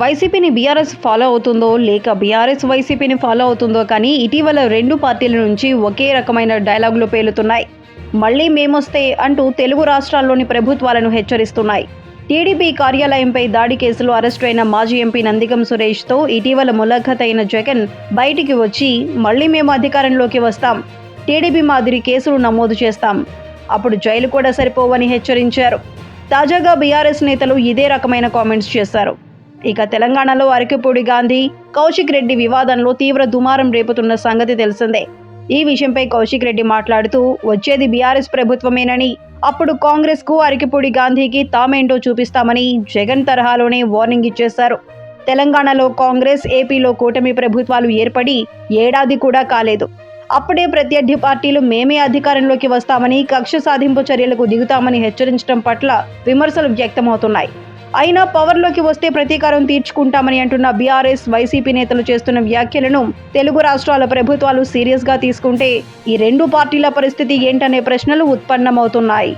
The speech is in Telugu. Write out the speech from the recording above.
వైసీపీని బీఆర్ఎస్ ఫాలో అవుతుందో లేక బీఆర్ఎస్ వైసీపీని ఫాలో అవుతుందో కానీ ఇటీవల రెండు పార్టీల నుంచి ఒకే రకమైన డైలాగులు పేలుతున్నాయి. మళ్ళీ మేమొస్తే అంటూ తెలుగు రాష్ట్రాల్లోని ప్రభుత్వాలను హెచ్చరిస్తున్నాయి. టీడీపీ కార్యాలయంపై దాడి కేసులో అరెస్టు అయిన మాజీ ఎంపీ నందిగం సురేష్తో ఇటీవల ములాఖత్ అయిన జగన్ బయటికి వచ్చి మళ్ళీ మేము అధికారంలోకి వస్తాం. టీడీపీ మాదిరి కేసులు నమోదు చేస్తాం. అప్పుడు జైలు కూడా సరిపోవని హెచ్చరించారు. తాజాగా బీఆర్ఎస్ నేతలు ఇదే రకమైన కామెంట్స్ చేశారు. ఇక తెలంగాణలో అరకిపూడి గాంధీ కౌశిక్ రెడ్డి వివాదంలో తీవ్ర దుమారం రేపుతున్న సంగతి తెలిసిందే. ఈ విషయంపై కౌశిక్ రెడ్డి మాట్లాడుతూ వచ్చేది బీఆర్ఎస్ ప్రభుత్వమేనని. అప్పుడు కాంగ్రెస్కు అరకిపూడి గాంధీకి తామేంటో చూపిస్తామని జగన్ తరహాలోనే వార్నింగ్ ఇచ్చేశారు. తెలంగాణలో కాంగ్రెస్ ఏపీలో కూటమి ప్రభుత్వాలు ఏర్పడి ఏడాది కూడా కాలేదు. అప్పుడే ప్రత్యర్థి పార్టీలు మేమే అధికారంలోకి వస్తామని కక్ష సాధింపు చర్యలకు దిగుతామని హెచ్చరించడం పట్ల విమర్శలు వ్యక్తమవుతున్నాయి. అయినా పవర్లోకి వస్తే ప్రతీకారం తీర్చుకుంటామని అంటున్న బీఆర్ఎస్ వైసీపీ నేతలు చేస్తున్న వ్యాఖ్యలను తెలుగు రాష్ట్రాల ప్రభుత్వాలు సీరియస్గా తీసుకుంటే ఈ రెండు పార్టీల పరిస్థితి ఏంటనే ప్రశ్నలు ఉత్పన్నమవుతున్నాయి.